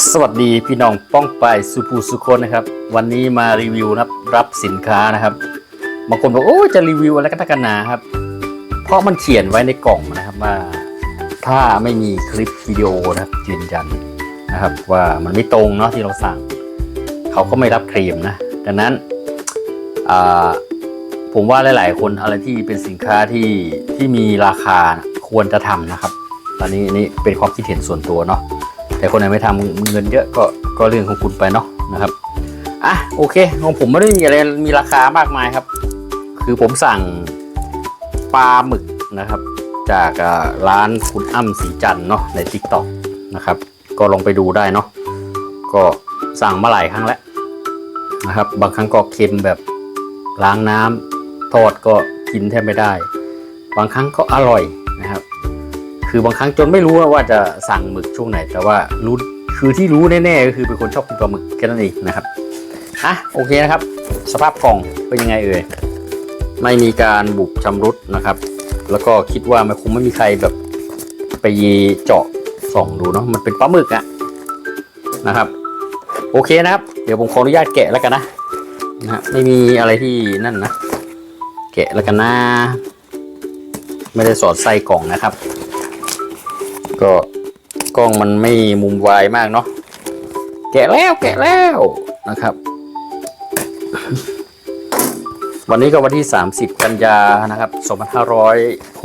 สวัสดีพี่น้องป้องไปสุภูสุคนนะครับ วันนี้มารีวิวนะรับสินค้านะครับบางคนบอกโอ้จะรีวิวอะไรกันนักกันหนาครับ เพราะมันเขียนไว้ในกล่องนะครับว่าถ้าไม่มีคลิปวิดีโอนะครับยืนยันนะครับ ว่ามันไม่ตรงเนาะที่เราสั่ง เขาก็ไม่รับเคลมนะดังนั้นผมว่าหลาย ๆ คนอะไรที่เป็นสินค้าที่ที่มีราคาควรจะทำนะครับ ตอนนี้นี่เป็นความคิดเห็นส่วนตัวเนาะ แต่คนไหนไม่ทำเงินเยอะก็ก็เรื่องของคุณไปเนาะนะครับอะโอเคของผมไม่ได้มีอะไรมีราคามากมายครับ คือผมสั่งปลาหมึกนะครับ จากร้านคุณอ้ำสีจันเนาะใน t ิ k t o k นะครับ ก็ลองไปดูได้เนาะก็สั่งมาหลายครั้งแล้วนะครับ บางครั้งก็เค็มแบบล้างน้ำทอดก็กินแทบไม่ได้ บางครั้งก็อร่อยนะครับ คือบางครั้งจนไม่รู้ว่าจะสั่งหมึกช่วงไหน แต่ว่ารู้คือที่รู้แน่ๆก็คือเป็นคนชอบกินปลาหมึกแค่นั้นเองนะครับอะโอเคนะครับ สภาพกล่องเป็นยังไงเอ่ยไม่มีการบุบชำรุดนะครับ แล้วก็คิดว่ามันคงไม่มีใครแบบไปเจาะส่องดูเนาะมันเป็นปลาหมึกอะนะครับ โอเคนะครับ เดี๋ยวผมขออนุญาตแกะแล้วกันนะนะฮะไม่มีอะไรที่นั่นนะ แกะแล้วกันนะ ไม่ได้สอดไส้กล่องนะครับ ก็กล้องมันไม่มุมวายมากเนาะแกะแล้วแกะแล้วนะครับ วันนี้ก็วันที่ 30 กันยานะครับ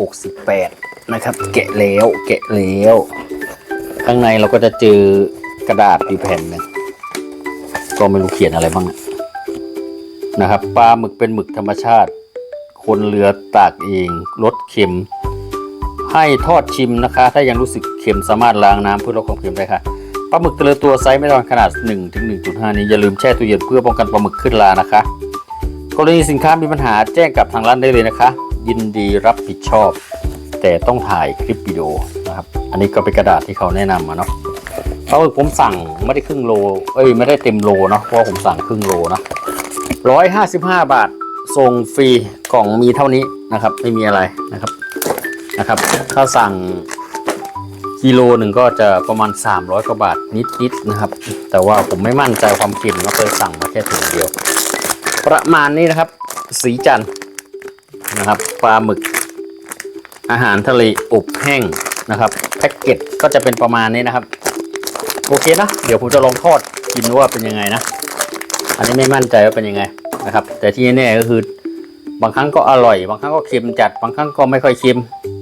2568 นะครับ แกะแล้วแกะแล้ว ข้างในเราก็จะเจอกระดาษอยู่แผ่นหนึงก็ไม่รู้เขียนอะไรบ้างนะครับปลาหมึกเป็นหมึกธรรมชาติ คนเรือตากเองรสเค็ม ให้ทอดชิมนะคะ ถ้ายังรู้สึกเค็มสามารถล้างน้ำเพื่อลดความเค็มได้ค่ะปลาหมึกแต่ละตัวไซส์ไม่เท่ากันขนาด1ถึง1.5 นี้อย่าลืมแช่ตู้เย็นเพื่อป้องกันปลาหมึกขึ้นรานะคะกรณีสินค้ามีปัญหาแจ้งกับทางร้านได้เลยนะคะ ยินดีรับผิดชอบ แต่ต้องถ่ายคลิปวิดีโอนะครับ อันนี้ก็เป็นกระดาษที่เขาแนะนำมาเนาะปลาหมึกผมสั่งไม่ได้ครึ่งโลเอ้ยไม่ได้เต็มโลเนาะเพราะผมสั่งครึ่งโลนะร้อยห้าสิบห้าบาทส่งฟรีกล่องมีเท่านี้นะครับ ไม่มีอะไรนะครับ นะครับ ถ้าสั่งกิโลหนึ่งก็จะประมาณ 300กว่าบาทนิดๆนะครับ แต่ว่าผมไม่มั่นใจความเค็มก็เลยสั่งมาแค่ถุงเดียว ประมาณนี้นะครับ สีจันทร์นะครับปลาหมึก อาหารทะเลอบแห้งนะครับแพ็กเกจก็จะเป็นประมาณนี้นะครับ โอเคนะ เดี๋ยวผมจะลองทอดกินว่าเป็นยังไงนะ อันนี้ไม่มั่นใจว่าเป็นยังไงนะครับ แต่ที่แน่ก็คือบางครั้งก็อร่อย บางครั้งก็เค็มจัด บางครั้งก็ไม่ค่อยเค็ม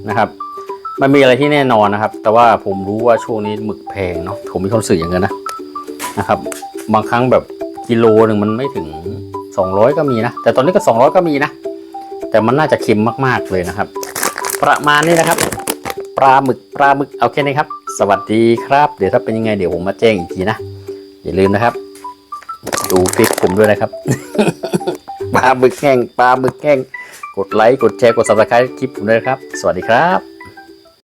นะครับ มันมีอะไรที่แน่นอนนะครับ แต่ว่าผมรู้ว่าช่วงนี้หมึกแพงเนาะผมมีความรู้สึกอย่างนั้นนะนะครับ บางครั้งแบบกิโลหนึ่งมันไม่ถึง 200 ก็มีนะ แต่ตอนนี้ก็ 200 ก็มีนะ แต่มันน่าจะเค็มมากๆเลยนะครับ ประมาณนี้นะครับ ปลาหมึกปลาหมึกเอาแค่นี้ครับ สวัสดีครับ เดี๋ยวถ้าเป็นยังไงเดี๋ยวผมมาแจ้งอีกทีนะ อย่าลืมนะครับ ดูคลิปผมด้วยนะครับ ปลาหมึกแห้งปลาหมึกแห้ง กดไลค์กดแชร์กด subscribe คลิปผมด้วยนะครับ สวัสดีครับ